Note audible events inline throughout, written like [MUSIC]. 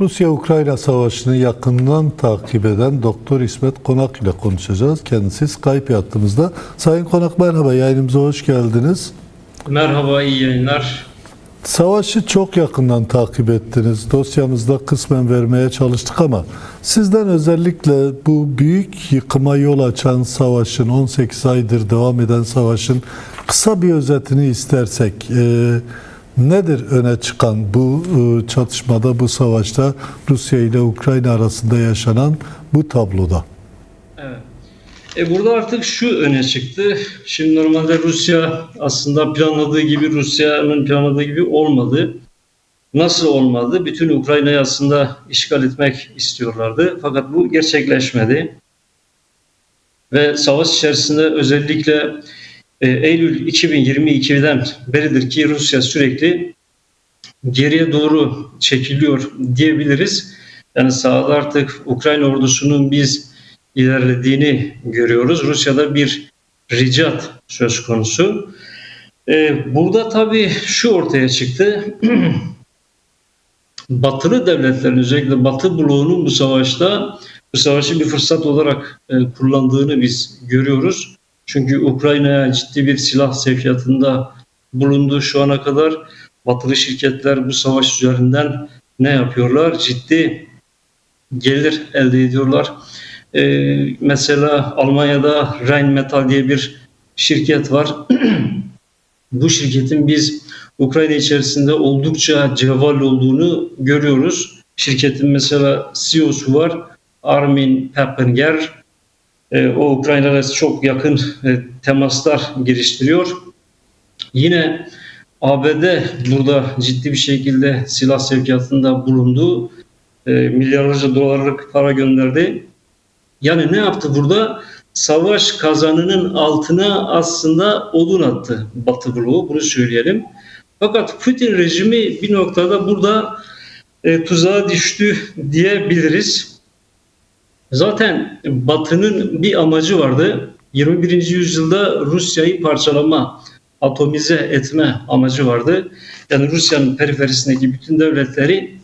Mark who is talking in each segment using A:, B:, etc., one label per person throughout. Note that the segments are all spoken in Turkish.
A: Rusya-Ukrayna savaşını yakından takip eden Doktor İsmet Konak ile konuşacağız. Kendisi Skype hattımızda. Sayın Konak merhaba, yayınımıza hoş geldiniz.
B: Merhaba, iyi yayınlar.
A: Savaşı çok yakından takip ettiniz. Dosyamızda kısmen vermeye çalıştık ama sizden özellikle bu büyük yıkıma yol açan savaşın, 18 aydır devam eden savaşın kısa bir özetini istersek, e, nedir öne çıkan bu e, çatışmada, bu savaşta Rusya ile Ukrayna arasında yaşanan bu tabloda?
B: Evet. E burada artık şu öne çıktı. Şimdi normalde Rusya aslında planladığı gibi Rusya'nın planladığı gibi olmadı. Nasıl olmadı? Bütün Ukrayna'yı aslında işgal etmek istiyorlardı. Fakat bu gerçekleşmedi. Ve savaş içerisinde özellikle e, Eylül 2022'den beridir ki Rusya sürekli geriye doğru çekiliyor diyebiliriz. Yani sahada artık Ukrayna ordusunun biz ilerlediğini görüyoruz. Rusya'da bir ricat söz konusu. Ee, burada tabii şu ortaya çıktı. [CLEARS THROAT] Batılı devletlerin özellikle Batı bloğunun bu savaşta bu savaşı bir fırsat olarak e, kullandığını biz görüyoruz. Çünkü Ukrayna'ya ciddi bir silah sevkiyatında bulundu şu ana kadar. Batılı şirketler bu savaş üzerinden ne yapıyorlar? Ciddi gelir elde ediyorlar. Ee, mesela Almanya'da Rheinmetall diye bir şirket var. [CLEARS THROAT] Bu şirketin biz Ukrayna içerisinde oldukça cevval olduğunu görüyoruz. Şirketin mesela CEO'su var Armin Peppinger. Ee, o Ukrayna'da çok yakın e, temaslar geliştiriyor. Yine ABD burada ciddi bir şekilde silah sevkiyatında bulundu. E, milyarlarca dolarlık para gönderdi. Yani ne yaptı burada? Savaş kazanının altına aslında odun attı Batı bloğu, bunu söyleyelim. Fakat Putin rejimi bir noktada burada e, tuzağa düştü diyebiliriz. Zaten Batı'nın bir amacı vardı. 21. yüzyılda Rusya'yı parçalama, atomize etme amacı vardı. Yani Rusya'nın periferisindeki bütün devletleri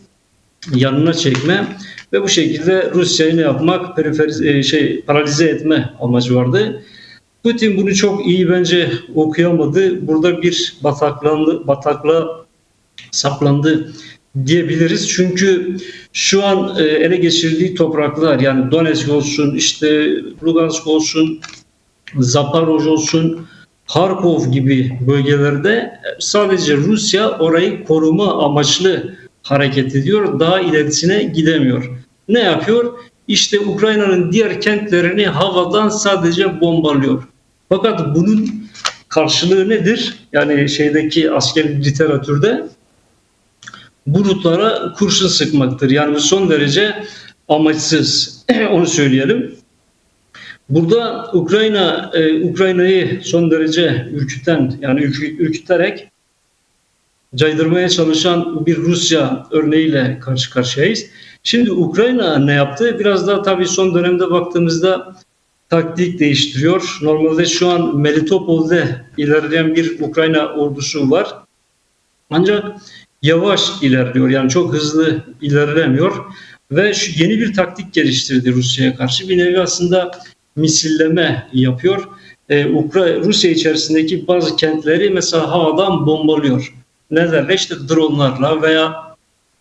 B: yanına çekme ve bu şekilde Rusya'yı ne yapmak, periferi, e, şey paralize etme amacı vardı. Putin bunu çok iyi bence okuyamadı. Burada bir bataklandı, batakla saplandı diyebiliriz. Çünkü şu an e, ele geçirdiği topraklar yani Donetsk olsun, işte Lugansk olsun, Zaporoj olsun, Harkov gibi bölgelerde sadece Rusya orayı koruma amaçlı hareket ediyor. Daha ilerisine gidemiyor. Ne yapıyor? İşte Ukrayna'nın diğer kentlerini havadan sadece bombalıyor. Fakat bunun karşılığı nedir? Yani şeydeki askeri literatürde bulutlara kurşun sıkmaktır. Yani bu son derece amaçsız. [CLEARS THROAT] Onu söyleyelim. Burada Ukrayna e, Ukrayna'yı son derece ürküten yani ürküterek caydırmaya çalışan bir Rusya örneğiyle karşı karşıyayız. Şimdi Ukrayna ne yaptı? Biraz daha tabii son dönemde baktığımızda taktik değiştiriyor. Normalde şu an Melitopol'de ilerleyen bir Ukrayna ordusu var. Ancak yavaş ilerliyor. Yani çok hızlı ilerlemiyor. Ve şu yeni bir taktik geliştirdi Rusya'ya karşı. Bir nevi aslında misilleme yapıyor. Ee, Ukrayna, Rusya içerisindeki bazı kentleri mesela havadan bombalıyor nelerle işte dronlarla veya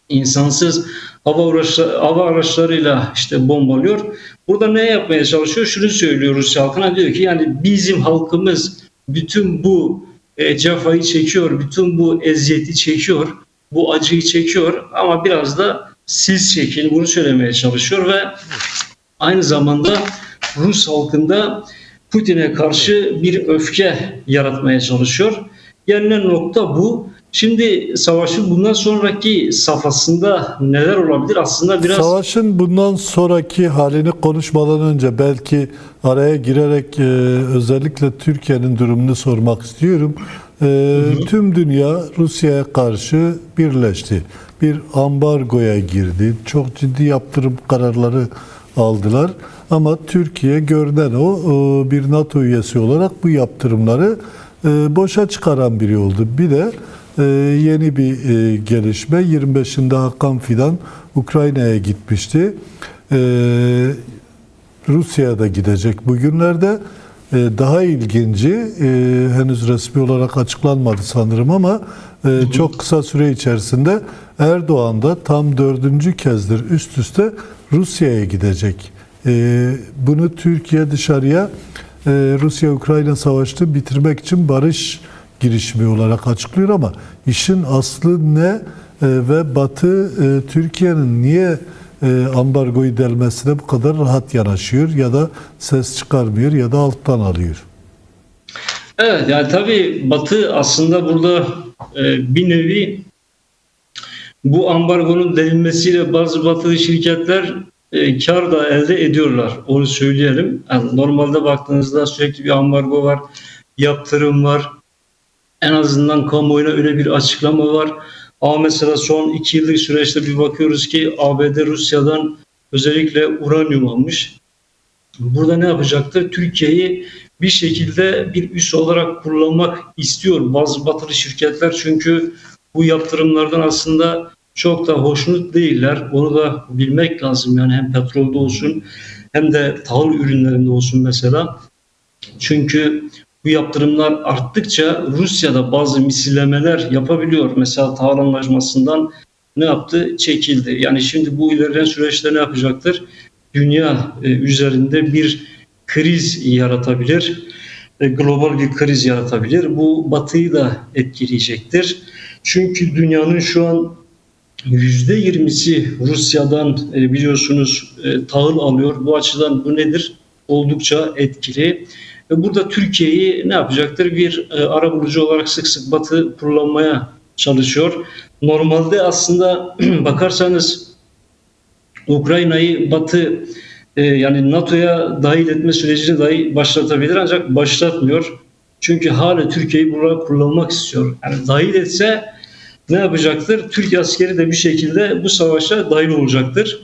B: insansız hava, araçları, hava araçlarıyla işte bombalıyor. Burada ne yapmaya çalışıyor? Şunu söylüyor Rusya halkına diyor ki yani bizim halkımız bütün bu e, cefayı çekiyor, bütün bu eziyeti çekiyor, bu acıyı çekiyor ama biraz da siz çekin bunu söylemeye çalışıyor ve aynı zamanda Rus halkında Putin'e karşı bir öfke yaratmaya çalışıyor. Gelinen nokta bu. Şimdi savaşın bundan sonraki safhasında neler olabilir? Aslında biraz
A: Savaşın bundan sonraki halini konuşmadan önce belki araya girerek e, özellikle Türkiye'nin durumunu sormak istiyorum. E, Tüm dünya Rusya'ya karşı birleşti. Bir ambargoya girdi. Çok ciddi yaptırım kararları aldılar. Ama Türkiye görünen o e, bir NATO üyesi olarak bu yaptırımları e, boşa çıkaran biri oldu. Bir de e, yeni bir gelişme. 25'inde Hakan Fidan Ukrayna'ya gitmişti. Rusya'ya da gidecek bugünlerde. E, daha ilginci, e, henüz resmi olarak açıklanmadı sanırım ama e, çok kısa süre içerisinde Erdoğan da tam dördüncü kezdir üst üste Rusya'ya gidecek. Bunu Türkiye dışarıya Rusya-Ukrayna savaşını bitirmek için barış girişimi olarak açıklıyor ama işin aslı ne ve Batı Türkiye'nin niye e, ambargoyu delmesine bu kadar rahat yanaşıyor ya da ses çıkarmıyor ya da alttan alıyor.
B: Evet yani tabii Batı aslında burada e, bir nevi bu ambargonun delinmesiyle bazı batılı şirketler e, kar da elde ediyorlar. Onu söyleyelim. Yani normalde baktığınızda sürekli bir ambargo var, yaptırım var. En azından kamuoyuna öyle bir açıklama var. Ama mesela son iki yıllık süreçte bir bakıyoruz ki ABD Rusya'dan özellikle uranyum almış. Burada ne yapacaktır? Türkiye'yi bir şekilde bir üs olarak kullanmak istiyor bazı batılı şirketler çünkü bu yaptırımlardan aslında çok da hoşnut değiller. Onu da bilmek lazım yani hem petrolde olsun hem de tahıl ürünlerinde olsun mesela. Çünkü bu yaptırımlar arttıkça Rusya'da bazı misillemeler yapabiliyor. Mesela tahıl anlaşmasından ne yaptı? Çekildi. Yani şimdi bu ilerleyen süreçte ne yapacaktır? Dünya e, üzerinde bir kriz yaratabilir. E, Global bir kriz yaratabilir. Bu Batı'yı da etkileyecektir. Çünkü dünyanın şu an %20'si Rusya'dan e, biliyorsunuz tahıl alıyor. Bu açıdan bu nedir? Oldukça etkili. Ve burada Türkiye'yi ne yapacaktır? Bir e, arabulucu olarak sık sık Batı kullanmaya çalışıyor. Normalde aslında [CLEARS THROAT] bakarsanız Ukrayna'yı Batı e, yani NATO'ya dahil etme sürecini dahi başlatabilir ancak başlatmıyor. Çünkü hala Türkiye'yi burada kullanmak istiyor. Yani dahil etse ne yapacaktır? Türk askeri de bir şekilde bu savaşa dahil olacaktır.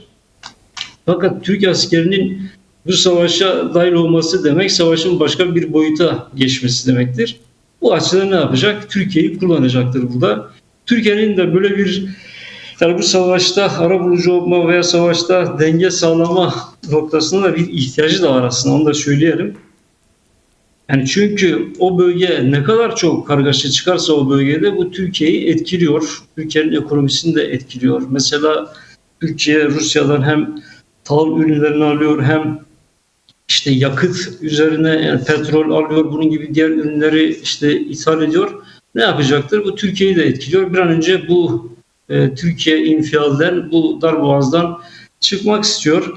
B: Fakat Türk askerinin bu savaşa dahil olması demek savaşın başka bir boyuta geçmesi demektir. Bu açıdan ne yapacak? Türkiye'yi kullanacaktır burada. Türkiye'nin de böyle bir yani bu savaşta arabulucu olma veya savaşta denge sağlama noktasında da bir ihtiyacı da var aslında onu da söyleyelim. Yani çünkü o bölge ne kadar çok kargaşa çıkarsa o bölgede bu Türkiye'yi etkiliyor. Türkiye'nin ekonomisini de etkiliyor. Mesela Türkiye Rusya'dan hem tahıl ürünlerini alıyor hem işte yakıt üzerine yani petrol alıyor bunun gibi diğer ürünleri işte ithal ediyor. Ne yapacaktır? Bu Türkiye'yi de etkiliyor. Bir an önce bu e, Türkiye infialden bu darboğazdan çıkmak istiyor.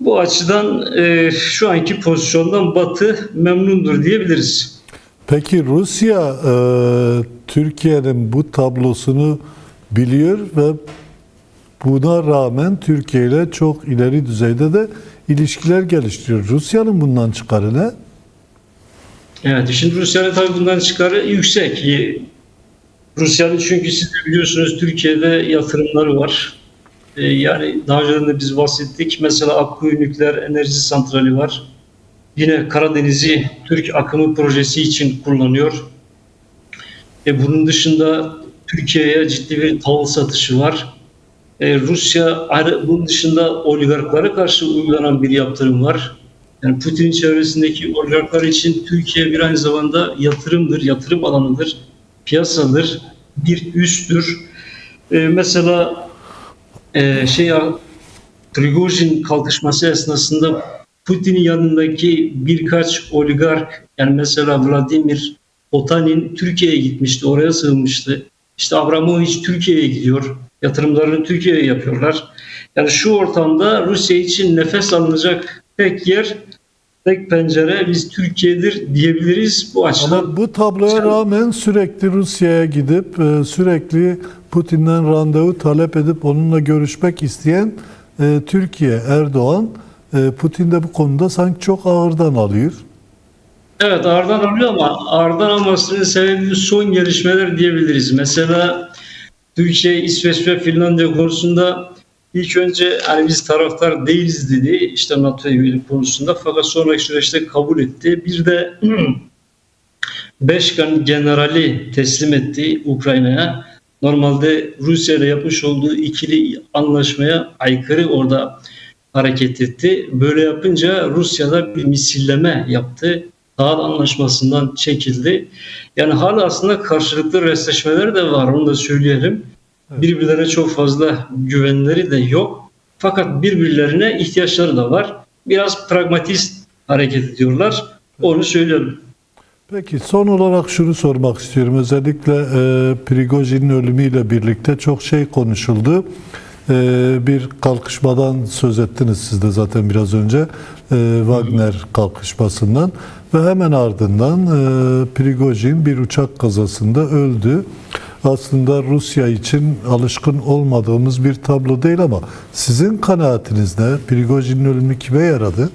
B: Bu açıdan e, şu anki pozisyondan Batı memnundur diyebiliriz.
A: Peki Rusya e, Türkiye'nin bu tablosunu biliyor ve buna rağmen Türkiye ile çok ileri düzeyde de ilişkiler geliştiriyor. Rusya'nın bundan çıkarı ne?
B: Evet, şimdi Rusya'nın tabii bundan çıkarı yüksek. Rusya'nın çünkü siz de biliyorsunuz Türkiye'de yatırımları var. Ee, yani daha önce de biz bahsettik. Mesela Akkuyu Nükleer Enerji Santrali var. Yine Karadeniz'i Türk akımı projesi için kullanıyor. E, bunun dışında Türkiye'ye ciddi bir tahıl satışı var. E, Rusya bunun dışında oligarklara karşı uygulanan bir yaptırım var. Yani Putin çevresindeki oligarklar için Türkiye bir aynı zamanda yatırımdır, yatırım alanıdır, piyasadır, bir üsttür. E, mesela e, şey Prigozhin kalkışması esnasında Putin'in yanındaki birkaç oligark yani mesela Vladimir Potanin Türkiye'ye gitmişti, oraya sığınmıştı. İşte Abramovich Türkiye'ye gidiyor. Yatırımlarını Türkiye'ye yapıyorlar. Yani şu ortamda Rusya için nefes alınacak tek yer, tek pencere biz Türkiye'dir diyebiliriz bu açıdan.
A: Ama bu tabloya rağmen sürekli Rusya'ya gidip e, sürekli Putin'den randevu talep edip onunla görüşmek isteyen e, Türkiye, Erdoğan, e, Putin de bu konuda sanki çok ağırdan alıyor.
B: Evet ağırdan alıyor ama ağırdan almasının sebebi son gelişmeler diyebiliriz. Mesela Türkiye, İsveç ve Finlandiya konusunda ilk önce hani biz taraftar değiliz dedi işte NATO üyelik konusunda fakat sonraki süreçte kabul etti. Bir de [CLEARS THROAT] 5 generali teslim etti Ukrayna'ya. Normalde Rusya ile yapmış olduğu ikili anlaşmaya aykırı orada hareket etti. Böyle yapınca Rusya'da bir misilleme yaptı. Dağıl anlaşmasından çekildi. Yani hala aslında karşılıklı restleşmeler de var onu da söyleyelim. Birbirlerine çok fazla güvenleri de yok. Fakat birbirlerine ihtiyaçları da var. Biraz pragmatist hareket ediyorlar. Onu söyleyelim.
A: Peki son olarak şunu sormak istiyorum. Özellikle e, Prigojin'in ölümüyle birlikte çok şey konuşuldu. E, bir kalkışmadan söz ettiniz siz de zaten biraz önce. E, Wagner kalkışmasından ve hemen ardından e, Prigojin bir uçak kazasında öldü. Aslında Rusya için alışkın olmadığımız bir tablo değil ama sizin kanaatiniz ne? Prigojin'in ölümü kime yaradı?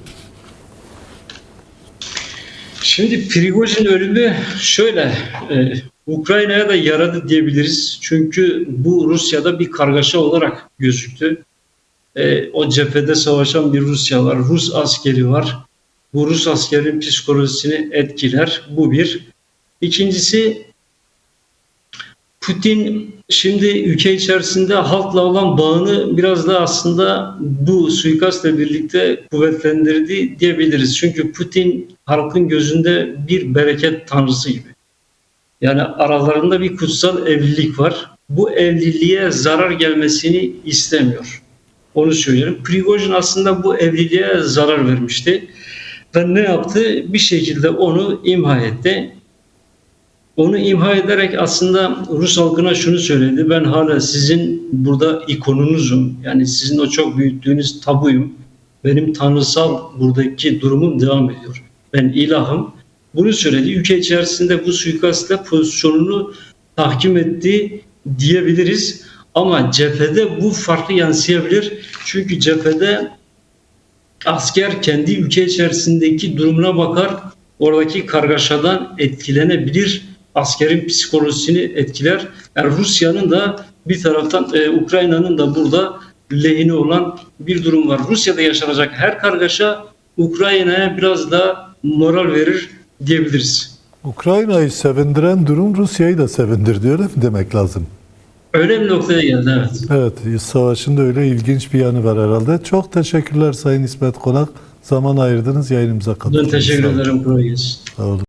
B: Şimdi Prigojin ölümü şöyle e, Ukrayna'ya da yaradı diyebiliriz. Çünkü bu Rusya'da bir kargaşa olarak gözüktü. E, o cephede savaşan bir Rusya var, Rus askeri var. Bu Rus askerin psikolojisini etkiler. Bu bir. İkincisi Putin şimdi ülke içerisinde halkla olan bağını biraz da aslında bu suikastla birlikte kuvvetlendirdi diyebiliriz. Çünkü Putin halkın gözünde bir bereket tanrısı gibi. Yani aralarında bir kutsal evlilik var. Bu evliliğe zarar gelmesini istemiyor. Onu söyleyelim. Prigojin aslında bu evliliğe zarar vermişti. Ve ne yaptı? Bir şekilde onu imha etti. Onu imha ederek aslında Rus halkına şunu söyledi. Ben hala sizin burada ikonunuzum. Yani sizin o çok büyüttüğünüz tabuyum. Benim tanrısal buradaki durumum devam ediyor. Ben ilahım. Bunu söyledi. Ülke içerisinde bu suikastla pozisyonunu tahkim etti diyebiliriz. Ama cephede bu farklı yansıyabilir. Çünkü cephede asker kendi ülke içerisindeki durumuna bakar. Oradaki kargaşadan etkilenebilir askerin psikolojisini etkiler. Yani Rusya'nın da bir taraftan e, Ukrayna'nın da burada lehine olan bir durum var. Rusya'da yaşanacak her kargaşa Ukrayna'ya biraz da moral verir diyebiliriz.
A: Ukrayna'yı sevindiren durum Rusya'yı da sevindirdi öyle mi demek lazım?
B: Öyle bir noktaya geldi evet.
A: Evet, savaşın da öyle ilginç bir yanı var herhalde. Çok teşekkürler Sayın İsmet Konak. Zaman ayırdınız, yayınımıza
B: Ben
A: katıldınız.
B: teşekkür ederim. Kolay gelsin.
A: Sağ olun.